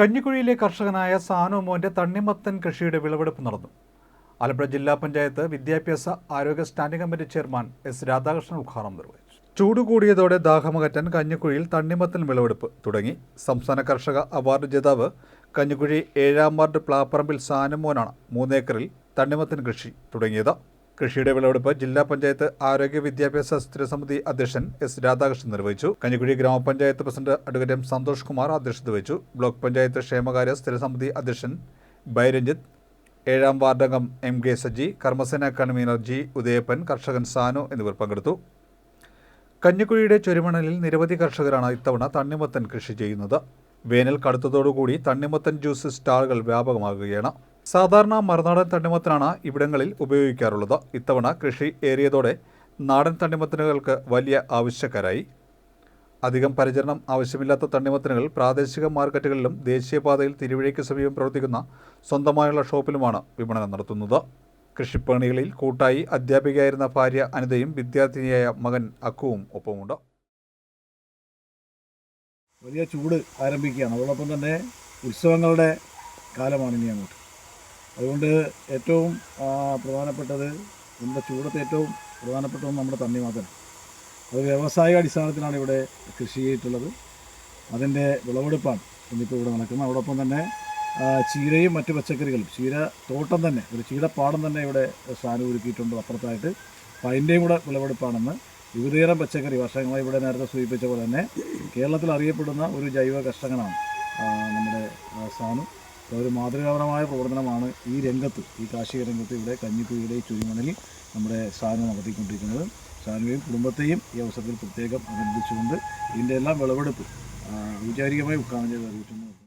കഞ്ഞിക്കുഴിയിലെ കർഷകനായ സാനു മോന്റെ തണ്ണിമത്തൻ കൃഷിയുടെ വിളവെടുപ്പ് നടന്നു. ആലപ്പുഴ ജില്ലാ പഞ്ചായത്ത് വിദ്യാഭ്യാസ ആരോഗ്യ standing committee chairman S Radhakrishnan ഉദ്ഘാടനം നിർവഹിച്ചു. ചൂട് കൂടിയതോടെ ദാഹമകറ്റാൻ കഞ്ഞിക്കുഴിയിൽ തണ്ണിമത്തൻ വിളവെടുപ്പ് തുടങ്ങി. സംസ്ഥാന കർഷക അവാർഡ് ജേതാവ് കഞ്ഞിക്കുഴി ഏഴാം വാർഡ് പ്ലാപ്പറമ്പിൽ സാനുമോനാണ് മൂന്നേക്കറിൽ തണ്ണിമത്തൻ കൃഷി തുടങ്ങിയത്. കൃഷിയുടെ വിളവെടുപ്പ് ജില്ലാ പഞ്ചായത്ത് ആരോഗ്യ വിദ്യാഭ്യാസ സ്ഥിര സമിതി അധ്യക്ഷൻ എസ് രാധാകൃഷ്ണൻ നിർവഹിച്ചു. കഞ്ഞിക്കുഴി ഗ്രാമപഞ്ചായത്ത് president advocate M Santhosh Kumar അധ്യക്ഷത വഹിച്ചു. ബ്ലോക്ക് പഞ്ചായത്ത് ക്ഷേമകാര്യ സ്ഥിര സമിതി അധ്യക്ഷൻ ബൈരഞ്ജിത്ത്. ഏഴാം വാർഡംഗം എം കെ സജി കർമ്മസേന കൺവീനർ ജി ഉദയപ്പൻ കർഷകൻ സാനു എന്നിവർ പങ്കെടുത്തു. കഞ്ഞിക്കുഴിയുടെ ചുരുമണലിൽ നിരവധി കർഷകരാണ് ഇത്തവണ തണ്ണിമത്തൻ കൃഷി ചെയ്യുന്നത്. വേനൽ കടുത്തതോടുകൂടി തണ്ണിമത്തൻ ജ്യൂസ് സ്റ്റാളുകൾ വ്യാപകമാകുകയാണ്. സാധാരണ മറുനാടൻ തണ്ണിമത്തനാണ് ഇവിടങ്ങളിൽ ഉപയോഗിക്കാറുള്ളത്. ഇത്തവണ കൃഷി ഏറിയതോടെ നാടൻ തണ്ണിമത്തനുകൾക്ക് വലിയ ആവശ്യക്കാരായി. അധികം പരിചരണം ആവശ്യമില്ലാത്ത തണ്ണിമത്തനുകൾ പ്രാദേശിക മാർക്കറ്റുകളിലും ദേശീയപാതയിൽ തിരുവഴിക്ക് സമീപം പ്രവർത്തിക്കുന്ന സ്വന്തമായുള്ള ഷോപ്പിലുമാണ് വിപണനം നടത്തുന്നത്. കൃഷിപ്പണികളിൽ കൂട്ടായി അധ്യാപികയായിരുന്ന ഭാര്യ അനിതയും വിദ്യാർത്ഥിനിയായ മകൻ അക്കുവും ഒപ്പമുണ്ട്. വലിയ ചൂട് ആരംഭിക്കുകയാണ്. അതോടൊപ്പം തന്നെ ഉത്സവങ്ങളുടെ കാലമാണ് ഇനി അങ്ങോട്ട്. അതുകൊണ്ട് ഏറ്റവും പ്രധാനപ്പെട്ടത് നമ്മുടെ ചൂടത്ത് ഏറ്റവും പ്രധാനപ്പെട്ടത് നമ്മുടെ തണ്ണിമാതൻ അത് വ്യവസായിക അടിസ്ഥാനത്തിലാണ് ഇവിടെ കൃഷി ചെയ്തിട്ടുള്ളത്. അതിന്റെ വിളവെടുപ്പാണ് ഇന്നിപ്പോൾ ഇവിടെ നടക്കുന്നത്. അതോടൊപ്പം തന്നെ ചീരയും മറ്റ് പച്ചക്കറികളും ചീര തോട്ടം തന്നെ ഒരു ചീരപ്പാടം തന്നെ ഇവിടെ സ്ഥാനം ഒരുക്കിയിട്ടുണ്ട് അപ്പുറത്തായിട്ട്. അപ്പോൾ അതിന്റെയും കൂടെ വിളവെടുപ്പാണെന്ന് വിവിധതരം പച്ചക്കറി വർഷങ്ങളായി ഇവിടെ നേരത്തെ സൂചിപ്പിച്ച പോലെ തന്നെ കേരളത്തിൽ അറിയപ്പെടുന്ന ഒരു ജൈവ കർഷകനാണ് നമ്മുടെ സാനു. ഒരു മാതൃകാപരമായ പ്രവർത്തനമാണ് ഈ രംഗത്ത് ഈ കാർഷിക രംഗത്ത് ഇവിടെ കഞ്ഞിക്കുഴിയുടെ ഈ ചുരിമണലിൽ നമ്മുടെ സാനു നടത്തിക്കൊണ്ടിരിക്കുന്നത് സാനുവേയും കുടുംബത്തെയും ഈ അവസരത്തിൽ പ്രത്യേകം അഭിനന്ദിച്ചുകൊണ്ട് ഇതിന്റെ എല്ലാം വിളവെടുപ്പ് ഔചാരികമായി ഉദ്ഘാടനം ചെയ്ത്